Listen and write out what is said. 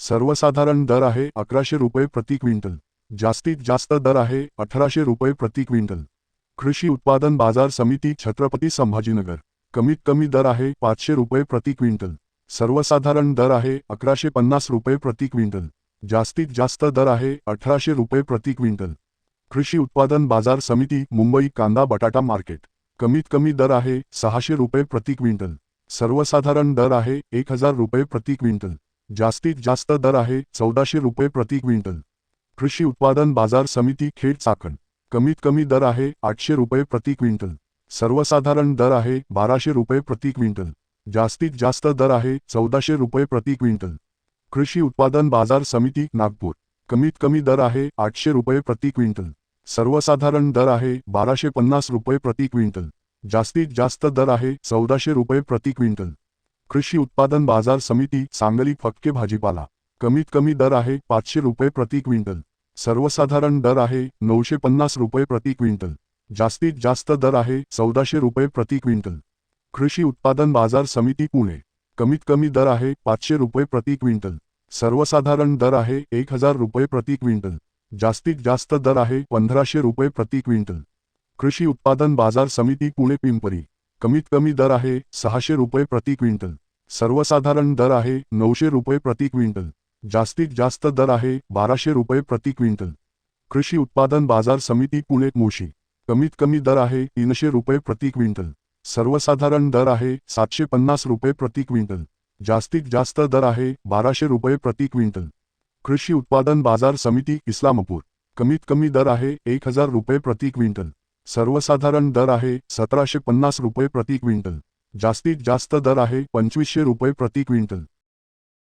सर्वसाधारण दर आहे अकराशे रुपये प्रति क्विंटल. जास्तीत जास्त दर आहे अठराशे रुपये प्रति क्विंटल. कृषी उत्पादन बाज़ार समिती छत्रपती संभाजीनगर. कमीत कमी दर आहे पाचशे रुपये प्रति क्विंटल. सर्वसाधारण दर आहे अकराशे पन्नास रुपये प्रति क्विंटल. जास्तीत जास्त दर आहे अठराशे रुपये प्रति क्विंटल. कृषी उत्पादन बाज़ार समिती, मुंबई कांदा बटाटा मार्केट. कमीत कमी दर आहे सहाशे रुपये प्रति क्विंटल. सर्वसाधारण दर आहे एक हज़ार रुपये प्रति क्विंटल. जास्तीत जास्त दर आहे चौदाशे रुपये प्रति क्विंटल. कृषी उत्पादन बाजार समिती खेड चाकण. कमीत कमी दर आहे आठशे रुपये प्रति क्विंटल. सर्वसाधारण दर आहे बाराशे रुपये प्रति क्विंटल. जास्तीत जास्त दर आहे चौदाशे रुपये प्रति क्विंटल. कृषी उत्पादन बाजार समिती नागपूर. कमीत कमी दर आहे आठशे रुपये प्रति क्विंटल. सर्वसाधारण दर आहे बाराशे पन्नास रुपये प्रति क्विंटल. जास्तीत जास्त दर आहे चौदाशे रुपये प्रति क्विंटल. कृषी उत्पादन बाज़ार समिती सांगली फक्के भाजीपाला. कमीत कमी दर आहे पाचशे रुपये प्रति क्विंटल. सर्वसाधारण दर आहे नऊशे पन्नास रुपये प्रति क्विंटल. जास्तीत जास्त दर आहे चौदाशे रुपये प्रति क्विंटल. कृषी उत्पादन बाज़ार समिती पुणे. कमीत कमी दर आहे पाचशे रुपये प्रति क्विंटल. सर्वसाधारण दर आहे एक हज़ार रुपये प्रति क्विंटल. जास्तीत जास्त दर आहे पंधराशे रुपये प्रति क्विंटल. कृषी उत्पादन बाज़ार समिती पुणे पिंपरी. कमीत कमी दर आहे सहाशे रुपये प्रति क्विंटल. सर्वसाधारण दर आहे नऊशे रुपये प्रति क्विंटल. जास्तीत जास्त दर आहे बाराशे रुपये प्रति क्विंटल. कृषी उत्पादन बाज़ार समिती पुणे मोशी कमीत कमी दर आहे तीनशे रुपये प्रति क्विंटल. सर्वसाधारण दर आहे सातशे पन्नास रुपये प्रति क्विंटल. जास्तीत जास्त दर आहे बाराशे रुपये प्रति क्विंटल. कृषी उत्पादन बाज़ार समिती, इस्लामपूर. कमीत कमी दर आहे एक हज़ार रुपये प्रति क्विंटल. सर्वसाधारण दर आहे सतराशे पन्नास रुपये प्रति क्विंटल. जास्तीत जास्त दर आहे पंचवीसशे रुपये प्रति क्विंटल.